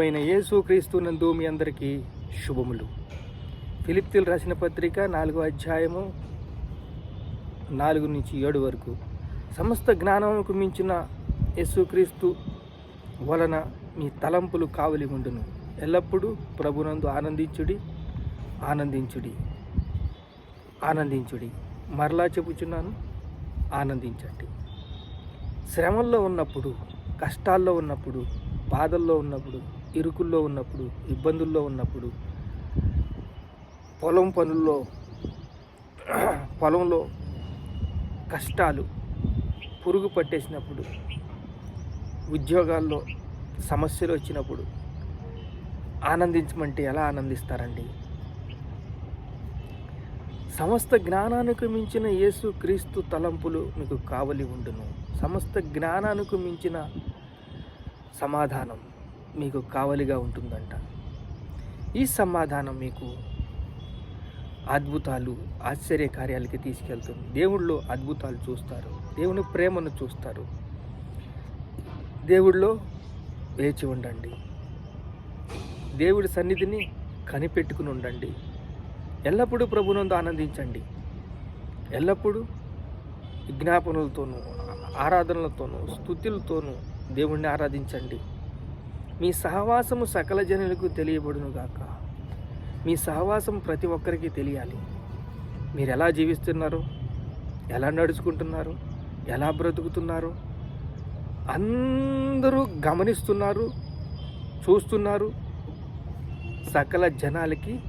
అయిన యేసు క్రీస్తునందు మీ అందరికీ శుభములు. ఫిలిప్తిల్ రాసిన పత్రిక నాలుగో అధ్యాయము నాలుగు నుంచి ఏడు వరకు. సమస్త జ్ఞానముకు మించిన యేసుక్రీస్తు వలన మీ తలంపులు కావలి ఉండును. ఎల్లప్పుడూ ప్రభునందు ఆనందించుడి ఆనందించుడి ఆనందించుడి. మరలా చెబుచున్నాను ఆనందించండి. శ్రమల్లో ఉన్నప్పుడు కష్టాల్లో ఉన్నప్పుడు బాధల్లో ఉన్నప్పుడు ఇరుకుల్లో ఉన్నప్పుడు ఇబ్బందుల్లో ఉన్నప్పుడు పొలం పనుల్లో పొలంలో కష్టాలు పురుగు పట్టేసినప్పుడు ఉద్యోగాల్లో సమస్యలు వచ్చినప్పుడు ఆనందించమంటే ఎలా ఆనందిస్తారండి? సమస్త జ్ఞానానికి మించిన యేసు క్రీస్తు తలంపులు మీకు కావలి ఉండును. సమస్త జ్ఞానానికి మించిన సమాధానం. మీకు కావలిగా ఉంటుందంట. ఈ సమాధానం మీకు అద్భుతాలు ఆశ్చర్య కార్యాలకి తీసుకెళ్తుంది. దేవుళ్ళో అద్భుతాలు చూస్తారు. దేవుని ప్రేమను చూస్తారు. దేవుళ్ళో వేచి ఉండండి. దేవుడి సన్నిధిని కనిపెట్టుకుని ఉండండి. ఎల్లప్పుడూ ప్రభునందు ఆనందించండి. ఎల్లప్పుడూ విజ్ఞాపనలతోనూ ఆరాధనలతోనూ స్థుతులతోనూ దేవుణ్ణి ఆరాధించండి. మీ సహవాసము సకల జనులకు తెలియబడునుగాక. మీ సహవాసం ప్రతి ఒక్కరికి తెలియాలి. మీరు ఎలా జీవిస్తున్నారు? ఎలా నడుచుకుంటున్నారు? ఎలా బ్రతుకుతున్నారు? అందరూ గమనిస్తున్నారు చూస్తున్నారు. సకల జనాలకి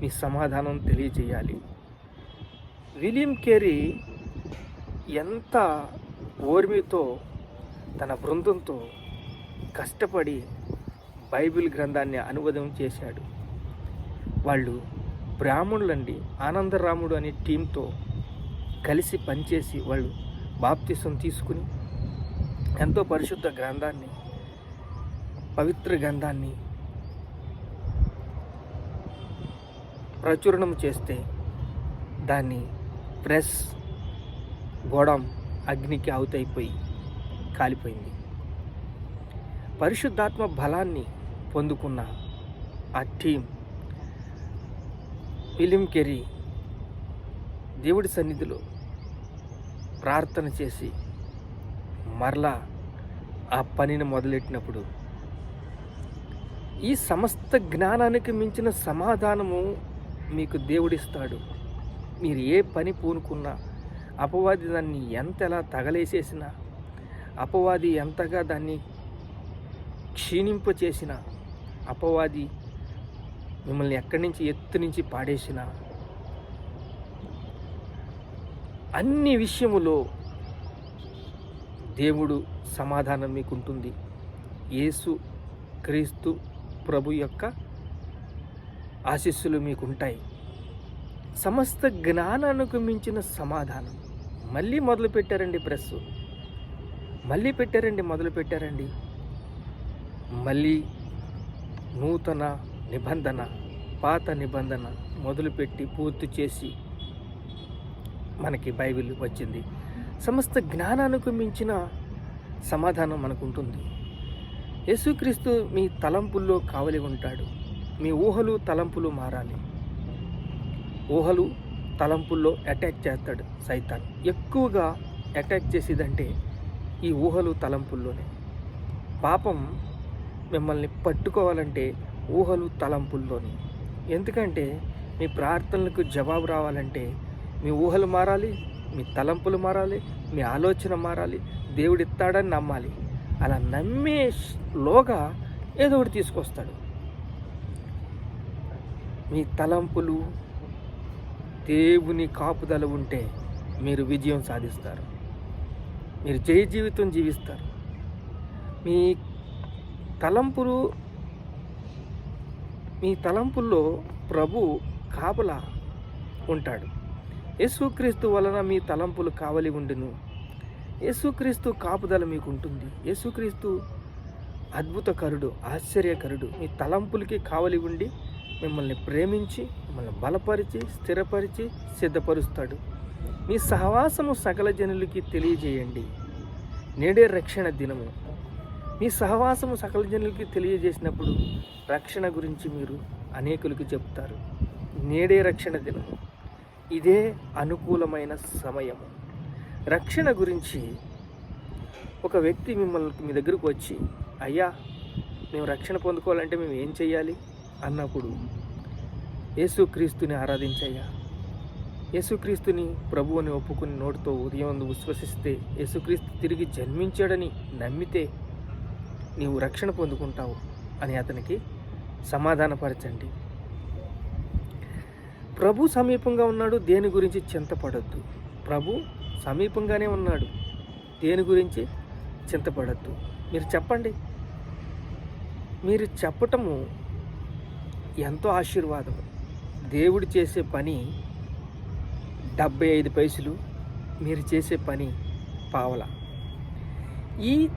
మీ సమాధానం తెలియజేయాలి. విలియం కేరీ ఎంత ఓర్మితో తన బృందంతో కష్టపడి బైబిల్ గ్రంథాన్ని అనువాదం చేశాడు. వాళ్ళు బ్రాహ్మణులండి ఆనందరాముడు అనే టీంతో కలిసి పనిచేసి వాళ్ళు బాప్తిసం తీసుకుని ఎంతో పరిశుద్ధ గ్రంథాన్ని పవిత్ర గ్రంథాన్ని ప్రచురణం చేస్తే దాన్ని ప్రెస్ గోడం అగ్నికి అవుతైపోయి కాలిపోయింది. పరిశుద్ధాత్మ బలాన్ని పొందుకున్న ఆ టీం. ఫిలిం కెరీ దేవుడి సన్నిధిలో ప్రార్థన చేసి మరలా ఆ పనిని మొదలెట్టినప్పుడు ఈ సమస్త జ్ఞానానికి మించిన సమాధానము మీకు దేవుడిస్తాడు. మీరు ఏ పని పూనుకున్నా అపవాది దాన్ని ఎంత ఎలా తగలేసేసినా అపవాది ఎంతగా దాన్ని క్షీణింపచేసినా అపవాది మిమ్మల్ని ఎక్కడి నుంచి ఎత్తు నుంచి పాడేసిన అన్ని విషయములో దేవుడు సమాధానం మీకు ఉంటుంది యేసు క్రీస్తు ప్రభు యొక్క ఆశీస్సులు మీకు ఉంటాయి సమస్త జ్ఞానానికి మించిన సమాధానం. మళ్ళీ మొదలు పెట్టారండి ప్రెస్. మళ్ళీ పెట్టారండి మొదలు పెట్టారండి. మళ్ళీ నూతన నిబంధన పాత నిబంధన మొదలుపెట్టి పూర్తి చేసి మనకి బైబిల్ వచ్చింది. సమస్త జ్ఞానానికి మించిన సమాధానం మనకు ఉంటుంది యేసుక్రీస్తు మీ తలంపుల్లో కావలి ఉంటాడు. మీ ఊహలు తలంపులు మారాలి. ఊహలు తలంపుల్లో అటాక్ చేస్తాడు సైతాన్. ఎక్కువగా అటాక్ చేసేదంటే ఈ ఊహలు తలంపుల్లోనే. పాపం మిమ్మల్ని పట్టుకోవాలంటే ఊహలు తలంపుల్లోని. ఎందుకంటే మీ ప్రార్థనలకు జవాబు రావాలంటే మీ ఊహలు మారాలి మీ తలంపులు మారాలి మీ ఆలోచన మారాలి దేవుడు ఇస్తాడని నమ్మాలి. అలా నమ్మే లోగా ఏదో ఒకటి తీసుకొస్తాడు. మీ తలంపులు దేవుని కాపుదల ఉంటే మీరు విజయం సాధిస్తారు. మీరు జయ జీవితం జీవిస్తారు. మీ తలంపులు మీ తలంపుల్లో ప్రభు కాపలా ఉంటాడు. యేసుక్రీస్తు వలన మీ తలంపులు కావలి ఉండును. యేసుక్రీస్తు కాపుదల మీకు ఉంటుంది యేసుక్రీస్తు అద్భుతకరుడు ఆశ్చర్యకరుడు. మీ తలంపులకి కావలి ఉండి మిమ్మల్ని ప్రేమించి మిమ్మల్ని బలపరిచి స్థిరపరిచి సిద్ధపరుస్తాడు. మీ సహవాసము సకల జనులకి తెలియజేయండి. నేడే రక్షణ దినము. మీ సహవాసము సకల జనులకి తెలియజేసినప్పుడు రక్షణ గురించి మీరు అనేకులకు చెప్తారు. నేడే రక్షణ దినము ఇదే అనుకూలమైన సమయము. రక్షణ గురించి ఒక వ్యక్తి మిమ్మల్ని మీ దగ్గరకు వచ్చి అయ్యా మేము రక్షణ పొందుకోవాలంటే మేము ఏం చేయాలి అన్నప్పుడు యేసుక్రీస్తుని ఆరాధించయ్యా. యేసుక్రీస్తుని ప్రభువుని ఒప్పుకుని నోటితో ఉదయం విశ్వసిస్తే యేసుక్రీస్తు తిరిగి జన్మించాడని నమ్మితే నీవు రక్షణ పొందుకుంటావు అని అతనికి సమాధానపరచండి. ప్రభు సమీపంగా ఉన్నాడు దేని గురించి చింతపడద్దు. ప్రభు సమీపంగానే ఉన్నాడు దేని గురించి చింతపడద్దు. మీరు చెప్పండి. మీరు చెప్పటము ఎంతో ఆశీర్వాదం దేవుడు చేసే పని డెబ్బై ఐదు పైసలు మీరు చేసే పని పావల. ఈ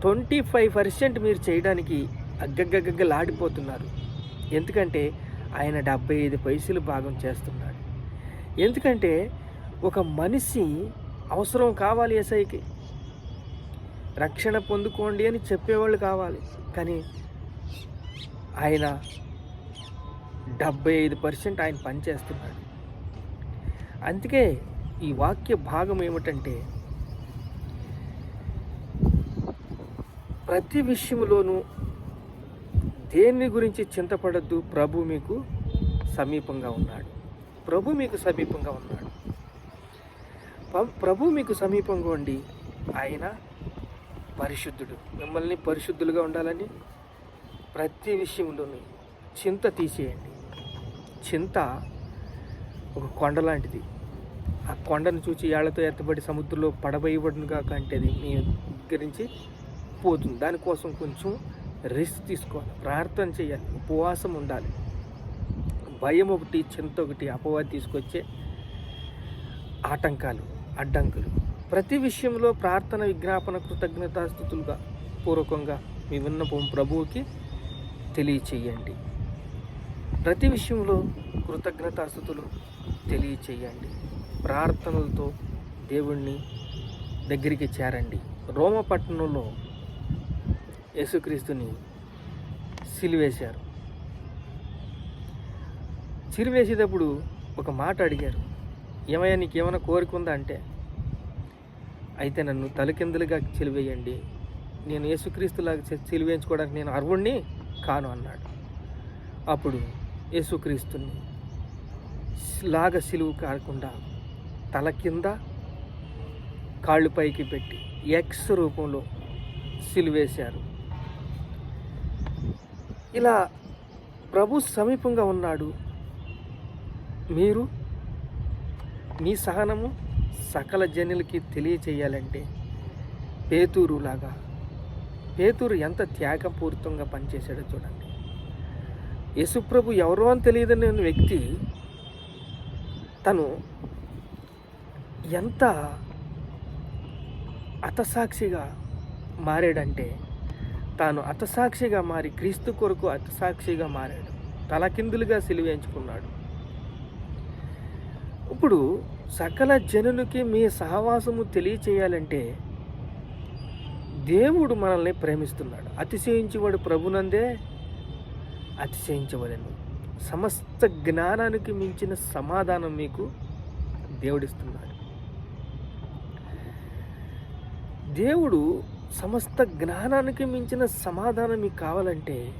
ట్వంటీ ఫైవ్ పర్సెంట్ మీరు చేయడానికి అగ్గగ్గగ్గలాడిపోతున్నారు ఎందుకంటే ఆయన డెబ్బై ఐదు పైసలు భాగం చేస్తున్నాడు. ఎందుకంటే ఒక మనిషి అవసరం కావాలి ఎస్ఐకి. రక్షణ పొందుకోండి అని చెప్పేవాళ్ళు కావాలి. కానీ ఆయన డెబ్బై ఐదు పర్సెంట్ ఆయన పనిచేస్తున్నాడు. అందుకే ఈ వాక్య భాగం ఏమిటంటే ప్రతి విషయంలోనూ దేని గురించి చింతపడద్దు. ప్రభు మీకు సమీపంగా ఉన్నాడు. ప్రభు మీకు సమీపంగా ఉన్నాడు. ప్రభు మీకు సమీపంగా ఉండి ఆయన పరిశుద్ధుడు. మిమ్మల్ని పరిశుద్ధులుగా ఉండాలని ప్రతి విషయంలోనూ చింత తీసేయండి. చింత ఒక కొండ లాంటిది. ఆ కొండను చూచి ఏళ్ళతో ఎత్తబడి సముద్రంలో పడబోయబడినగా కాక అది మీ దగ్గర నుంచి పోతుంది. దానికోసం కొంచెం రిస్క్ తీసుకోవాలి. ప్రార్థన చేయాలి. ఉపవాసం ఉండాలి. భయం ఒకటి చింత ఒకటి అపవాది తీసుకొచ్చే ఆటంకాలు అడ్డంకులు. ప్రతి విషయంలో ప్రార్థన విజ్ఞాపన కృతజ్ఞతాస్థుతులుగా పూర్వకంగా మీ విన్నపం ప్రభువుకి తెలియచేయండి. ప్రతి విషయంలో కృతజ్ఞతాస్థుతులు తెలియచేయండి. ప్రార్థనలతో దేవుణ్ణి దగ్గరికి చేరండి. రోమపట్టణంలో యేసుక్రీస్తుని సిలివేశారు. సిలివేసేటప్పుడు ఒక మాట అడిగారు ఏమయ్యా నీకు ఏమైనా కోరిక ఉందా? అంటే అయితే నన్ను తలకిందులుగా చిలివేయండి. నేను యేసుక్రీస్తులాగా చి- చిలివేయించుకోవడానికి నేను అర్వుణ్ణి కాను అన్నాడు. అప్పుడు యేసుక్రీస్తుని లాగ సిలువు కాకుండా తల కింద కాళ్ళు పైకి పెట్టి ఎక్స్ రూపంలో సిలువేశారు. ఇలా ప్రభు సమీపంగా ఉన్నాడు. మీరు మీ సహనము సకల జనులకి తెలియచేయాలంటే పేతూరు లాగా పేతూరు ఎంత త్యాగపూరితంగా పనిచేశాడో చూడండి. యశుప్రభు ఎవరో అని తెలియదని వ్యక్తి తను ఎంత అతసాక్షిగా మారాడంటే తాను అతసాక్షిగా మారి క్రీస్తు కొరకు అతసాక్షిగా మారాడు. తలకిందులుగా సిలువేయించుకున్నాడు ఇప్పుడు సకల జనులకి మీ సహవాసము తెలియచేయాలంటే దేవుడు మనల్ని ప్రేమిస్తున్నాడు. అతిశయించేవాడు ప్రభునందే అతిశయించవలను సమస్త జ్ఞానానికి మించిన సమాధానం మీకు దేవుడిస్తున్నాడు. దేవుడు సమస్త జ్ఞానానికి మించిన సమాధానం మీకు కావాలంటే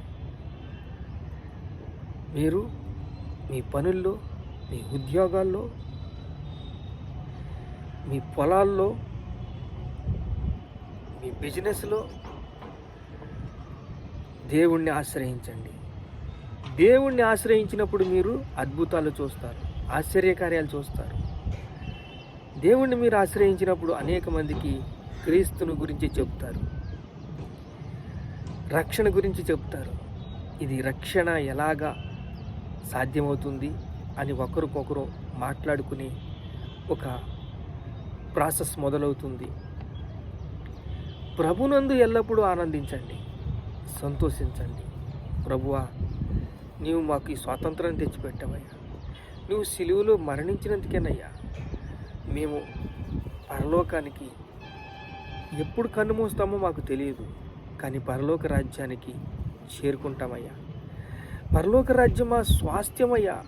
మీరు మీ పనుల్లో మీ ఉద్యోగాల్లో మీ పొలాల్లో మీ బిజినెస్లో దేవుణ్ణి ఆశ్రయించండి. దేవుణ్ణి ఆశ్రయించినప్పుడు మీరు అద్భుతాలు చూస్తారు ఆశ్చర్యకార్యాలు చూస్తారు. దేవుణ్ణి మీరు ఆశ్రయించినప్పుడు అనేక మందికి క్రీస్తుని గురించి చెప్తారు. రక్షణ గురించి చెప్తారు. ఇది రక్షణ ఎలాగా సాధ్యమవుతుంది అని ఒకరికొకరు మాట్లాడుకునే ఒక ప్రాసెస్ మొదలవుతుంది. ప్రభునందు ఎల్లప్పుడూ ఆనందించండి సంతోషించండి. ప్రభువా నీవు మాకు ఈ స్వాతంత్రం తెచ్చిపెట్టావయ్యా. నువ్వు సిలువులో మరణించినందుకేనయ్యా. మేము పరలోకానికి ఎప్పుడు కన్ను మూస్తామో మాకు తెలియదు. కానీ పరలోక రాజ్యానికి చేరుకుంటామయ్యా. పరలోక రాజ్యం మా స్వాస్థ్యమయ్యా.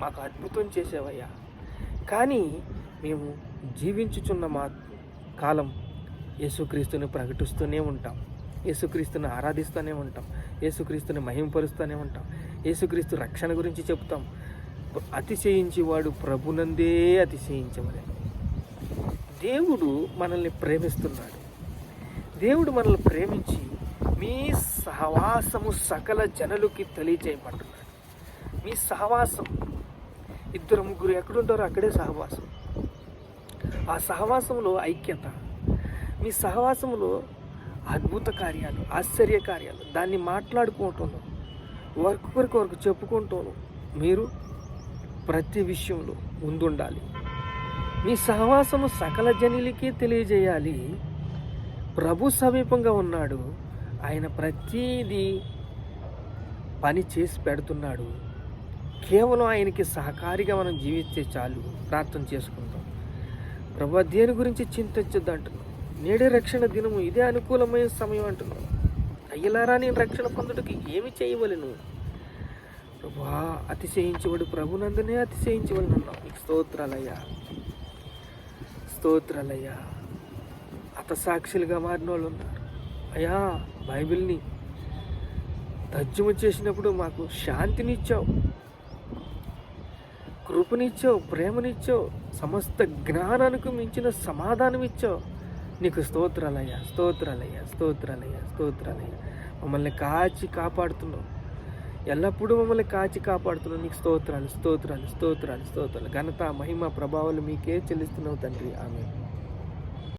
మాకు అద్భుతం చేసేవయ్యా. కానీ మేము జీవించుచున్న మా కాలం యేసుక్రీస్తుని ప్రకటిస్తూనే ఉంటాం. యేసుక్రీస్తుని ఆరాధిస్తూనే ఉంటాం. యేసుక్రీస్తుని మహింపరుస్తూనే ఉంటాం. యేసుక్రీస్తు రక్షణ గురించి చెప్తాం. అతిశయించేవాడు ప్రభునందే అతిశయించమని. దేవుడు మనల్ని ప్రేమిస్తున్నాడు. దేవుడు మనల్ని ప్రేమించి మీ సహవాసము సకల జనులకి తెలియజేయమంటున్నాడు మీ సహవాసం. ఇద్దరు ముగ్గురు ఎక్కడుంటారో అక్కడే సహవాసం. ఆ సహవాసంలో ఐక్యత. మీ సహవాసంలో అద్భుత కార్యాలు ఆశ్చర్య కార్యాలు. దాన్ని మాట్లాడుకుంటాను వర్క్ వరకు చెప్పుకుంటాను మీరు ప్రతి విషయంలో ముందుండాలి. మీ సహవాసము సకల జనులకి తెలియజేయాలి. ప్రభు సమీపంగా ఉన్నాడు. ఆయన ప్రతిదీ పని చేసి పెడుతున్నాడు. కేవలం ఆయనకి సహకారిగా మనం జీవిస్తే చాలు. ప్రార్థన చేసుకుంటాం ప్రభు దేని గురించి చింతించద్దు అంటున్నాం నేడే రక్షణ దినము. ఇదే అనుకూలమైన సమయం అంటున్నాం అయ్యలారా నేను రక్షణ పొందుటకి ఏమి చేయవలను? ప్రభా అతిశయించబడు ప్రభునందునే అతిశయించవలను అన్నాం నీకు స్తోత్రాలయ్యా. స్తోత్రాలయ్యా. హతసాక్షులుగా మారిన వాళ్ళు ఉన్నారు అయ్యా బైబిల్ని తజ్జుము చేసినప్పుడు మాకు శాంతినిచ్చావు. కృపనిచ్చావు ప్రేమనిచ్చావు సమస్త జ్ఞానానికి మించిన సమాధానం ఇచ్చావు నీకు స్తోత్రాలయ్యా స్తోత్రాలయ్యా స్తోత్రాలయ్యా స్తోత్రాలయ్యా. మమ్మల్ని కాచి కాపాడుతున్నావు. ఎల్లప్పుడూ మమ్మల్ని కాచి కాపాడుతున్నావు. నీకు స్తోత్రాలు స్తోత్రాలు స్తోత్రాలు స్తోత్రాలు. ఘనత మహిమ ప్రభావాలు మీకే చెల్లిస్తున్నావు తండ్రి. ఆమె